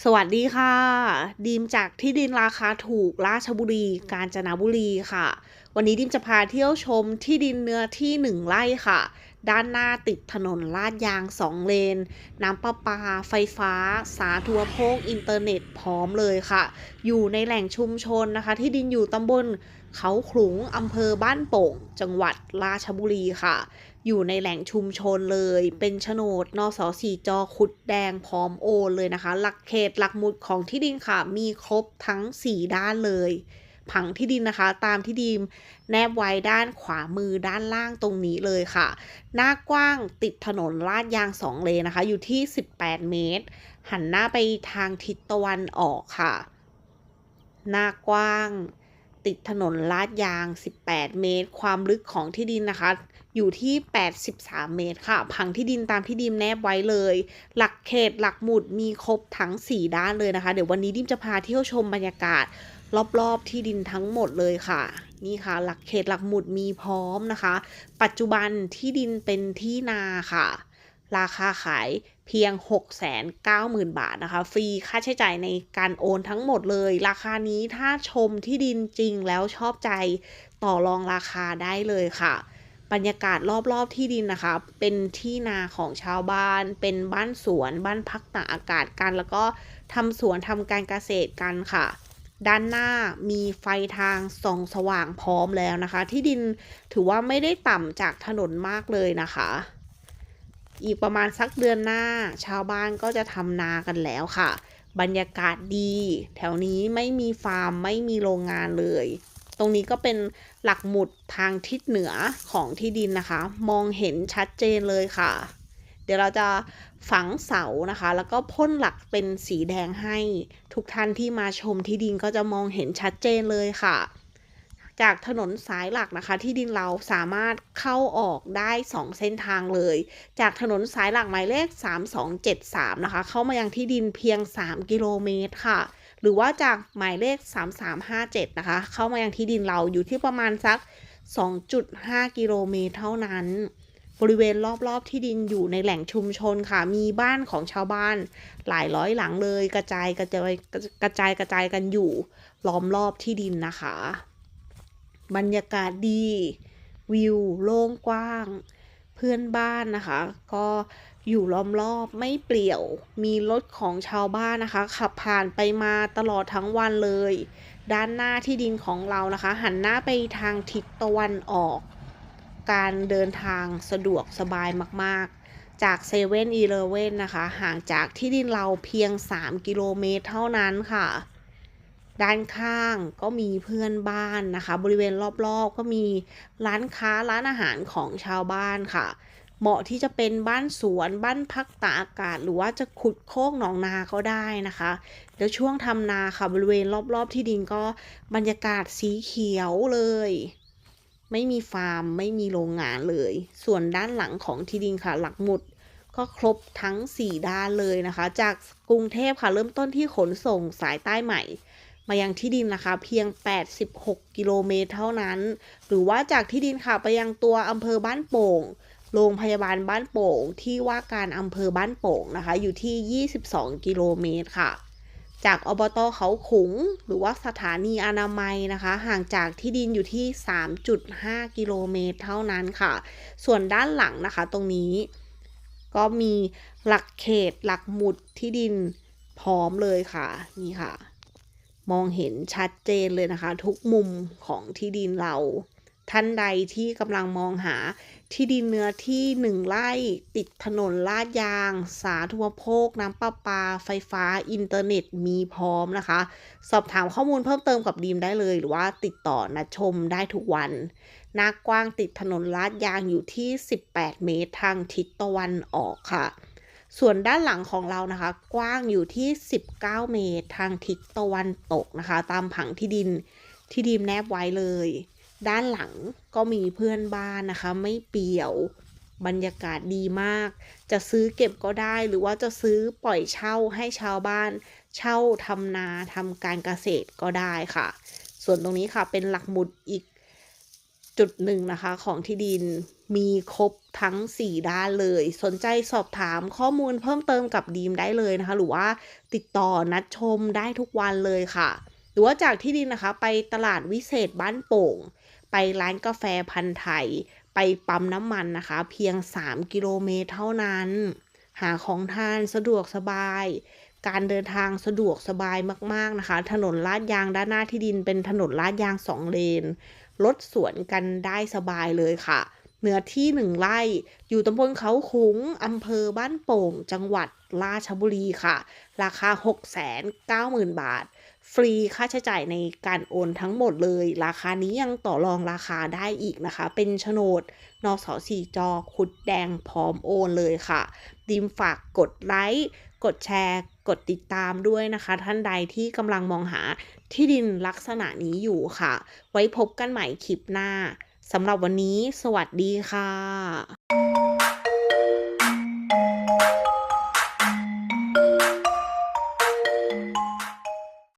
สวัสดีค่ะ ดีมจากที่ดินราคาถูกราชบุรี กาญจนบุรีค่ะ วันนี้ดิมจะพาเที่ยวชมที่ดินเนื้อที่หนึ่งไร่ค่ะ ด้านหน้าติดถนนลาดยางสองเลน น้ำประปา ไฟฟ้า สาธารณโภคอินเทอร์เน็ตพร้อมเลยค่ะ อยู่ในแหล่งชุมชนนะคะ ที่ดินอยู่ตำบลเขาขลุงอำเภอบ้านโป่ง จังหวัดราชบุรีค่ะ อยู่ในแหล่งชุมชนเลย เป็นโฉนดนสสีจอคุดแดงพร้อมโอนเลยนะคะ หลักเขตหลักหมุดของที่ดินค่ะ มีครบทั้ง 4 ด้านเลย ผังที่ดินนะคะ ตามที่ดีมแนบไว้ด้านขวามือด้านล่างตรงนี้เลยค่ะ หน้ากว้างติดถนนลาดยาง2เลนนะคะ อยู่ที่ 18 เมตร หันหน้าไปทางทิศตะวันออกค่ะ หน้ากว้างติดถนนลาดยาง 18 เมตร ความลึกของที่ดินนะคะ อยู่ที่ 83 เมตรค่ะ ผังที่ดินตามที่ดิมแนบไว้เลย หลักเขตหลักหมุดมีครบทั้ง 4 ด้านเลยนะคะ เดี๋ยววันนี้ดิมจะพาเที่ยวชมบรรยากาศ รอบๆที่ดินทั้งหมดเลยค่ะ นี่ค่ะ หลักเขตหลักหมุดมีพร้อมนะคะ ปัจจุบันที่ดินเป็นที่นาค่ะ ราคาขายเพียง 690,000 บาทนะคะ ฟรีค่าใช้จ่ายในการโอนทั้งหมดเลย ราคานี้ถ้าชมที่ดินจริงแล้วชอบใจต่อรองราคาได้เลยค่ะบรรยากาศรอบๆที่ดินนะคะ เป็นที่นาของชาวบ้าน เป็นบ้านสวน บ้านพักตากอากาศกัน แล้วก็ทำสวนทำการเกษตรกันค่ะ ด้านหน้ามีไฟทางส่องสว่างพร้อมแล้วนะคะ ที่ดินถือว่าไม่ได้ต่ำจากถนนมากเลยนะคะ อีกประมาณสักเดือนหน้า ชาวบ้านก็จะทำนากันแล้วค่ะ บรรยากาศดี แถวนี้ไม่มีฟาร์มไม่มีโรงงานเลย ตรงนี้ก็เป็นหลักหมุดทางทิศเหนือของที่ดินนะคะ มองเห็นชัดเจนเลยค่ะ เดี๋ยวเราจะฝังเสานะคะ แล้วก็พ่นหลักเป็นสีแดงให้ ทุกท่านที่มาชมที่ดินก็จะมองเห็นชัดเจนเลยค่ะ จากถนนสายหลักนะคะ ที่ดินเราสามารถเข้าออกได้ 2 เส้นทางเลย จากถนนสายหลักหมายเลข 3273 นะคะ เข้ามายังที่ดินเพียง 3 กิโลเมตรค่ะ หรือว่าจากหมายเลข 3357 นะคะ เข้ามายังที่ดินเราอยู่ที่ประมาณสัก 2.5 กิโลเมตรเท่านั้น บริเวณรอบๆที่ดินอยู่ในแหล่งชุมชนค่ะ มีบ้านของชาวบ้าน หลายร้อยหลังเลย กระจายกระจายกระจายกระจายกันอยู่ล้อมรอบที่ดินนะคะ บรรยากาศดี วิวโล่งกว้าง เพื่อนบ้านนะคะ ก็อยู่ล้อมรอบไม่เปลี่ยว มีรถของชาวบ้านนะคะ ขับผ่านไปมาตลอดทั้งวันเลย ด้านหน้าที่ดินของเรานะคะ หันหน้าไปทางทิศตะวันออก การเดินทางสะดวกสบายมากๆ จากเซเว่นอีเลเว่นนะคะ ห่างจากที่ดินเราเพียง 3 กิโลเมตรเท่านั้นค่ะ ด้านข้างก็มีเพื่อนบ้านนะคะ บริเวณรอบๆ ก็มีร้านค้าร้านอาหารของชาวบ้านค่ะ เหมาะที่จะเป็นบ้านสวนบ้านพักตากอากาศ หรือว่าจะขุดโคกหนองนาก็ได้นะคะ แล้วช่วงทำนาค่ะบริเวณรอบๆที่ดินก็บรรยากาศสีเขียวเลย ไม่มีฟาร์ม ไม่มีโรงงานเลย ส่วนด้านหลังของที่ดินค่ะ หลักหมุดก็ครบทั้ง 4 ด้านเลยนะคะ จากกรุงเทพค่ะ เริ่มต้นที่ขนส่งสายใต้ใหม่ มายังที่ดินนะคะ เพียง 86 กิโลเมตรเท่านั้น หรือว่าจากที่ดินค่ะไปยังตัวอำเภอบ้านโป่ง โรงพยาบาลบ้านโป่ง ที่ว่าการอำเภอบ้านโป่งนะคะ อยู่ที่ 22 กิโลเมตรค่ะ จากอบตเขาขุง หรือว่าสถานีอนามัยนะคะ ห่างจากที่ดินอยู่ที่ 3.5 กิโลเมตรเท่านั้นค่ะ ส่วนด้านหลังนะคะตรงนี้ก็มีหลักเขตหลักหมุดที่ดินพร้อมเลยค่ะ นี่ค่ะ มองเห็นชัดเจนเลยนะคะ ทุกมุมของที่ดินเรา ท่านใดที่กำลังมองหาที่ดินเนื้อที่หนึ่งไร่ติดถนนลาดยาง สาธารณโภค น้ำประปา ไฟฟ้า อินเทอร์เน็ตมีพร้อมนะคะ สอบถามข้อมูลเพิ่มเติมกับดีมได้เลย หรือว่าติดต่อนัดชมได้ทุกวันหน้ากว้างติดถนนลาดยางอยู่ที่ 18 เมตรทางทิศตะวันออกค่ะ ส่วนด้านหลังของเรานะคะ กว้างอยู่ที่ 19 เมตรทางทิศตะวันตกนะคะ ตามผังที่ดินที่ดีมแนบไว้เลย ด้านหลังก็มีเพื่อนบ้านนะคะ ไม่เปี่ยวบรรยากาศดีมาก จะซื้อเก็บก็ได้หรือว่าจะซื้อปล่อยเช่าให้ชาวบ้าน เช่าทำนาทำการเกษตรก็ได้ค่ะ ส่วนตรงนี้ค่ะเป็นหลักหมุดอีกจุดหนึ่งนะคะของที่ดินมีครบทั้ง 4 ด้านเลย สนใจสอบถามข้อมูลเพิ่มเติมกับดีมได้เลยนะคะ หรือว่าติดต่อนัดชมได้ทุกวันเลยค่ะ หรือว่าจากที่ดินนะคะ ไปตลาดวิเศษบ้านโป่ง ไปร้านกาแฟพันธุ์ไทย ไปปั๊มน้ำมันนะคะ เพียง 3 กิโลเมตรเท่านั้น หาของทานสะดวกสบาย การเดินทางสะดวกสบายมาก ๆนะคะ ถนนลาดยางด้านหน้าที่ดินเป็นถนนลาดยาง2เลนรถสวนกันได้สบายเลยค่ะเนื้อที่1ไร่ อยู่ตำบลเขาขุงอำเภอบ้านโป่ง จังหวัดราชบุรีค่ะ ราคา 690,000 บาท ฟรีค่าใช้จ่ายในการโอนทั้งหมดเลย ราคานี้ยังต่อรองราคาได้อีกนะคะ เป็นโฉนดนสสี่จคุดแดงพร้อมโอนเลยค่ะดีมฝากกดไลค์กดแชร์ กดติดตามด้วยนะคะ ท่านใดที่กำลังมองหาที่ดินลักษณะนี้อยู่ค่ะ ไว้พบกันใหม่คลิปหน้าสำหรับวันนี้ สวัสดีค่ะ